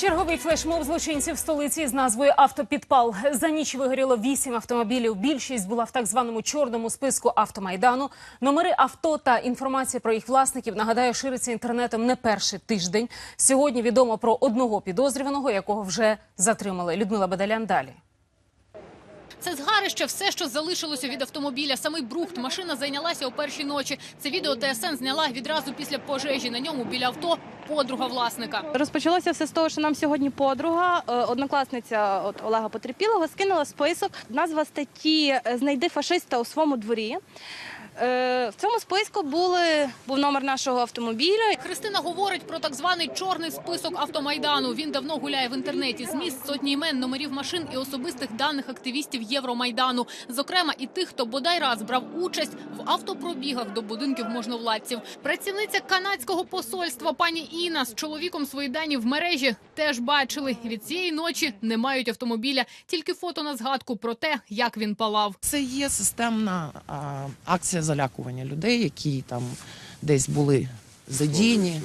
Черговий флешмоб злочинців столиці з назвою Автопідпал. За ніч вигоріло вісім автомобілів. Більшість була в так званому чорному списку автомайдану. Номери авто та інформація про їх власників нагадаю, шириться інтернетом не перший тиждень. Сьогодні відомо про одного підозрюваного, якого вже затримали. Людмила Бадалян далі. Це згарище все, що залишилося від автомобіля. Самий брухт машина зайнялася о першій ночі. Це відео ТСН зняла відразу після пожежі. На ньому біля авто подруга власника. Розпочалося все з того, що нам сьогодні подруга, е, однокласниця от Олега Потерпілого, скинула список. Назва статті е, Знайди фашиста у своєму дворі. Е, В цьому списку були був номер нашого автомобіля. Христина говорить про так званий чорний список автомайдану. Він давно гуляє в інтернеті. Зміст сотні імен, номерів машин і особистих даних активістів Євромайдану. Зокрема, і тих, хто бодай раз брав участь в автопробігах до будинків можновладців. Працівниця канадського посольства пані Інна з чоловіком свої дані в мережі теж бачили. Від цієї ночі не мають автомобіля, тільки фото на згадку про те, як він палав. Це є системна а, акція залякування людей, які там десь були задіяні.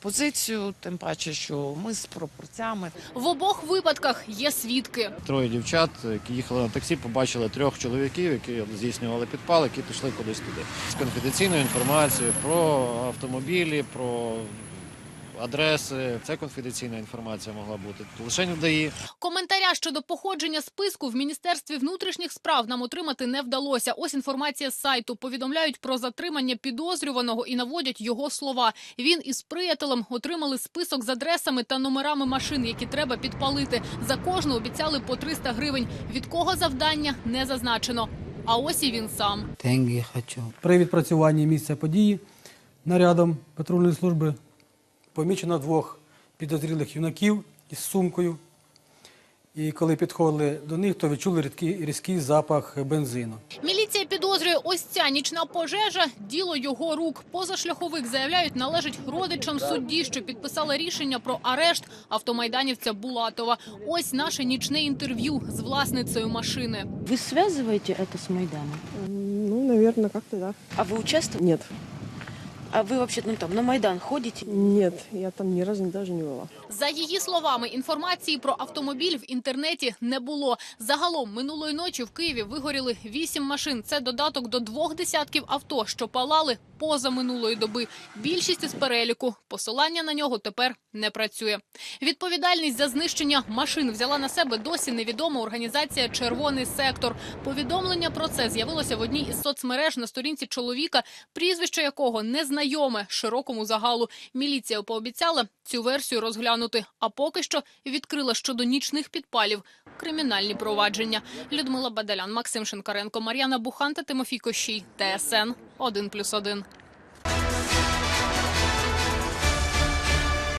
Позицію, тим паче, що ми з пропорцями. В обох випадках є свідки. Троє дівчат, які їхали на таксі, побачили трьох чоловіків, які здійснювали підпал, які пішли кудись туди. З конфіденційною інформацією про автомобілі, про адреси. Це конфіденційна інформація могла бути. Лише в ДАІ. Коментаря щодо походження списку в міністерстві внутрішніх справ нам отримати не вдалося. Ось інформація з сайту. Повідомляють про затримання підозрюваного і наводять його слова. Він із приятелем отримали список з адресами та номерами машин, які треба підпалити. За кожну обіцяли по 300 гривень. Від кого завдання не зазначено. А ось і він сам. Деньги хочу. При відпрацюванні місця події нарядом патрульної служби помічено двох підозрілих юнаків із сумкою. І коли підходили до них, то відчули рідкий, різкий запах бензину. Міліція підозрює, ось ця нічна пожежа – діло його рук. Позашляховик, заявляють, належить родичам судді, що підписали рішення про арешт автомайданівця Булатова. Ось наше нічне інтерв'ю з власницею машини. Вы связываете это с Майданом? Ну, наверное, как-то да. А вы участвовали? Нет, А ви вообще ну, там, на Майдан ходите? нет, я там ни разу даже не была. За її словами, інформації про автомобіль в інтернеті не було. Загалом минулої ночі в Києві вигоріли вісім машин. Це додаток до двох десятків авто, що палали поза минулої доби. Більшість із переліку. Посилання на нього тепер не працює. Відповідальність за знищення машин взяла на себе досі невідома організація Червоний сектор. Повідомлення про це з'явилося в одній із соцмереж на сторінці чоловіка, прізвище якого незнайоме широкому загалу. Міліція пообіцяла цю версію розглянути, а поки що відкрила щодо нічних підпалів кримінальні провадження. Людмила Бадалян, Максим Шинкаренко, Мар'яна Бухан та Тимофій Кощій. ТСН 1+,1.